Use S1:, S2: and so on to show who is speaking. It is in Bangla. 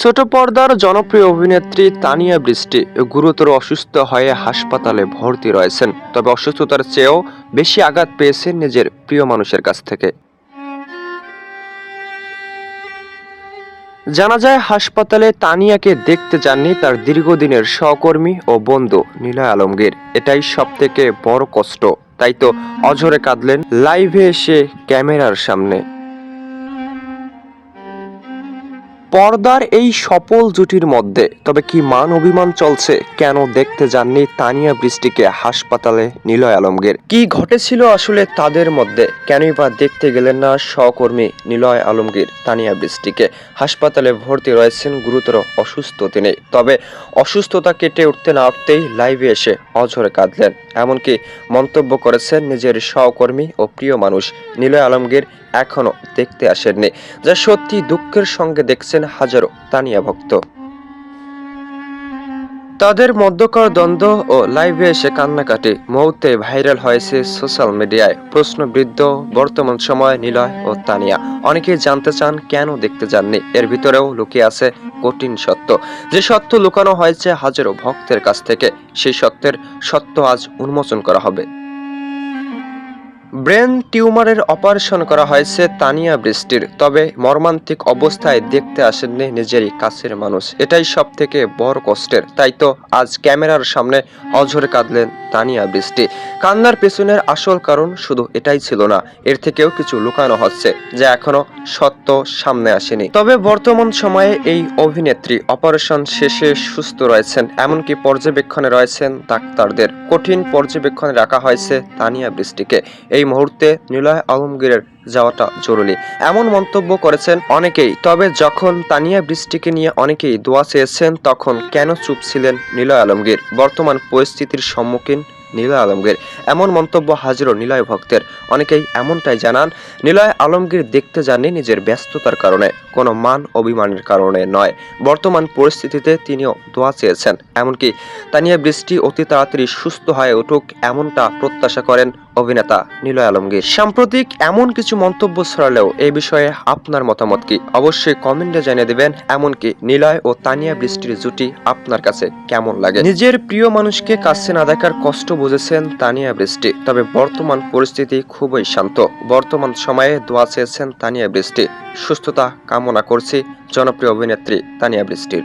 S1: ছোট পর্দার জনপ্রিয় অভিনেত্রী তানিয়া বৃষ্টি গুরুতর অসুস্থ হয়ে হাসপাতালে ভর্তি রয়েছেন, তবে অসুস্থতার চেয়েও বেশি আঘাত পেয়েছেন নিজের প্রিয় মানুষের কাছ থেকে। জানা যায়, হাসপাতালে তানিয়াকে দেখতে যাননি তার দীর্ঘদিনের সহকর্মী ও বন্ধু নিলয় আলমগীর। এটাই সব থেকে বড় কষ্ট। তাই তো অঝরে কাঁদলেন, লাইভে এসে ক্যামেরার সামনে। পর্দার এই সফল জুটির মধ্যে। তবে কি মান অভিমান চলছে, কেন দেখতে যাননি তানিয়া বৃষ্টিকে হাসপাতালে নিলয় আলমগীর? কি ঘটেছিল আসলে তাদের মধ্যে? কেনই বা দেখতে গেলেন না সহকর্মী নিলয় আলমগীর তানিয়া বৃষ্টিকে? হাসপাতালে ভর্তি রয়েছেন গুরুতর অসুস্থ তিনি। তবে অসুস্থতা কেটে উঠতে না উঠতেই লাইভে এসে অঝরে কাঁদলেন। এমনকি মন্তব্য করেছেন নিজের সহকর্মী ও প্রিয় মানুষ নিলয় আলমগীর এখনও দেখতে আসেননি, যা সত্যি দুঃখের সঙ্গে দেখছেন হাজারো তানিয়া ভক্ত। তাদের মধ্যকার দ্বন্দ্ব ও লাইভে এসে কান্নাকাটি মুহূর্তে ভাইরাল হয়েছে সোশ্যাল মিডিয়ায় প্রশ্নবৃদ্ধ, বর্তমান সময় নিলয় ও তানিয়া। অনেকেই জানতে চান কেন দেখতে যাননি, এর ভিতরেও লুকিয়ে আছে কঠিন সত্য। যে সত্য লুকানো হয়েছে হাজারো ভক্তের কাছ থেকে, সেই সত্যের সত্য আজ উন্মোচন করা হবে। ব্রেন টিউমারের অপারেশন করা হয়েছে তানিয়া বৃষ্টির, তবে মর্মান্তিক অবস্থায় দেখতে আসেননি নিজেরই কাছের মানুষ। এটাই সব থেকে বড় কষ্টের। তাই তো আজ ক্যামেরার সামনে অঝরে কাঁদলেন তানিয়া বৃষ্টি। কান্নার পেছনের আসল কারণ শুধু এটাই ছিল না, এর থেকেও কিছু লুকানো হচ্ছে, যা এখনও সত্য সামনে আসেনি। তবে বর্তমান সময়ে এই অভিনেত্রী অপারেশন শেষে সুস্থ রয়েছেন, এমনকি পর্যবেক্ষণে রয়েছেন ডাক্তারদের। কঠিন পর্যবেক্ষণে রাখা হয়েছে তানিয়া বৃষ্টিকে। এই মুহূর্তে নিলয় আলমগীরের যাওয়াটা জরুরি। এমন মন্তব্য করেছেন অনেকেই, তবে যখন তানিয়া বৃষ্টিকে নিয়ে অনেকেই দোয়া চেয়েছেন, তখন কেন চুপ ছিলেন নিলয় আলমগীর? বর্তমান পরিস্থিতির সম্মুখীন নিলয় আলমগীর। এমন মন্তব্য হাজিরও নিলয় ভক্তের। অনেকেই এমনটাই জানান, নিলয় আলমগীর দেখতে যাননি নিজের ব্যস্ততার কারণে, কোনো মান অভিমানের কারণে নয়। বর্তমান পরিস্থিতিতে তিনিও দোয়া চেয়েছেন। এমনকি তানিয়া বৃষ্টি অতি তাড়াতাড়ি সুস্থ হয়ে উঠুক, এমনটা প্রত্যাশা করেন অভিনেতা নিলয় আলমগীর। সাম্প্রতিক এমন কিছু মন্তব্য ছড়ালেও এই বিষয়ে আপনার মতামত কি? অবশ্যই কমেন্টে জানিয়ে দেবেন, এমনকি নিলয় ও তানিয়া বৃষ্টির জুটি আপনার কাছে কেমন লাগে? নিজের প্রিয় মানুষকে কাছে না দেখার কষ্ট বুঝেছেন তানিয়া বৃষ্টি, তবে বর্তমান পরিস্থিতি খুবই শান্ত। বর্তমান সময়ে দোয়া চেয়েছেন তানিয়া বৃষ্টি। সুস্থতা কামনা করছি, জনপ্রিয় অভিনেত্রী তানিয়া বৃষ্টির।